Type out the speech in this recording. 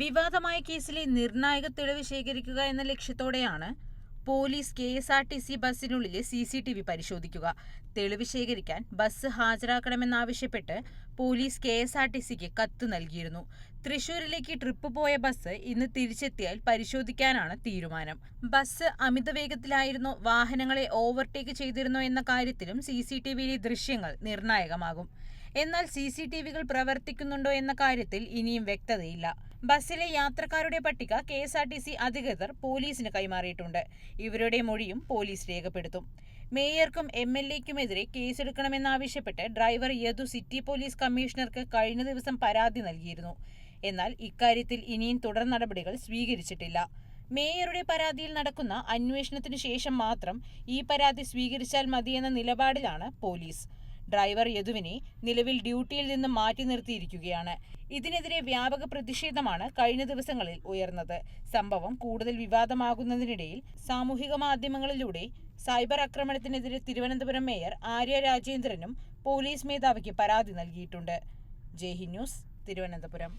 വിവാദമായ കേസിലെ നിർണായക തെളിവ് ശേഖരിക്കുക എന്ന ലക്ഷ്യത്തോടെയാണ് police K S R T C ബസ്സിനുള്ളിലെ C C T V പരിശോധിക്കുക. തെളിവ് ശേഖരിക്കാൻ bus ഹാജരാക്കണമെന്നാവശ്യപ്പെട്ട് police K S R T സിക്ക് കത്ത് നൽകിയിരുന്നു. തൃശൂരിലേക്ക് ട്രിപ്പ് പോയ ബസ് ഇന്ന് തിരിച്ചെത്തിയാൽ പരിശോധിക്കാനാണ് തീരുമാനം. ബസ് അമിത വേഗത്തിലായിരുന്നോ വാഹനങ്ങളെ ഓവർടേക്ക് ചെയ്തിരുന്നോ എന്ന കാര്യത്തിലും സി സി ടി വിയിലെ ദൃശ്യങ്ങൾ നിർണായകമാകും. എന്നാൽ സി സി ടി വികൾ പ്രവർത്തിക്കുന്നുണ്ടോ എന്ന കാര്യത്തിൽ ഇനിയും വ്യക്തതയില്ല. ബസ്സിലെ യാത്രക്കാരുടെ പട്ടിക K S R T C അധികൃതർ പോലീസിന് കൈമാറിയിട്ടുണ്ട്. ഇവരുടെ മൊഴിയും പോലീസ് രേഖപ്പെടുത്തും. മേയർക്കും എം എൽ എക്കുമെതിരെ കേസെടുക്കണമെന്നാവശ്യപ്പെട്ട് ഡ്രൈവർ യദു സിറ്റി പോലീസ് കമ്മീഷണർക്ക് കഴിഞ്ഞ ദിവസം പരാതി നൽകിയിരുന്നു. എന്നാൽ ഇക്കാര്യത്തിൽ ഇനിയും തുടർ നടപടികൾ സ്വീകരിച്ചിട്ടില്ല. മേയറുടെ പരാതിയിൽ നടക്കുന്ന അന്വേഷണത്തിനു ശേഷം മാത്രം ഈ പരാതി സ്വീകരിച്ചാൽ മതിയെന്ന നിലപാടിലാണ് പോലീസ്. ഡ്രൈവർ യദുവിനെ നിലവിൽ ഡ്യൂട്ടിയിൽ നിന്ന് മാറ്റി നിർത്തിയിരിക്കുകയാണ്. ഇതിനെതിരെ വ്യാപക പ്രതിഷേധമാണ് കഴിഞ്ഞ ദിവസങ്ങളിൽ ഉയർന്നത്. സംഭവം കൂടുതൽ വിവാദമാകുന്നതിനിടയിൽ സാമൂഹിക മാധ്യമങ്ങളിലൂടെ സൈബർ ആക്രമണത്തിനെതിരെ തിരുവനന്തപുരം മേയർ ആര്യ രാജേന്ദ്രനും പോലീസ് മേധാവിക്ക് പരാതി നൽകിയിട്ടുണ്ട്. ജയ്ഹി ന്യൂസ് തിരുവനന്തപുരം.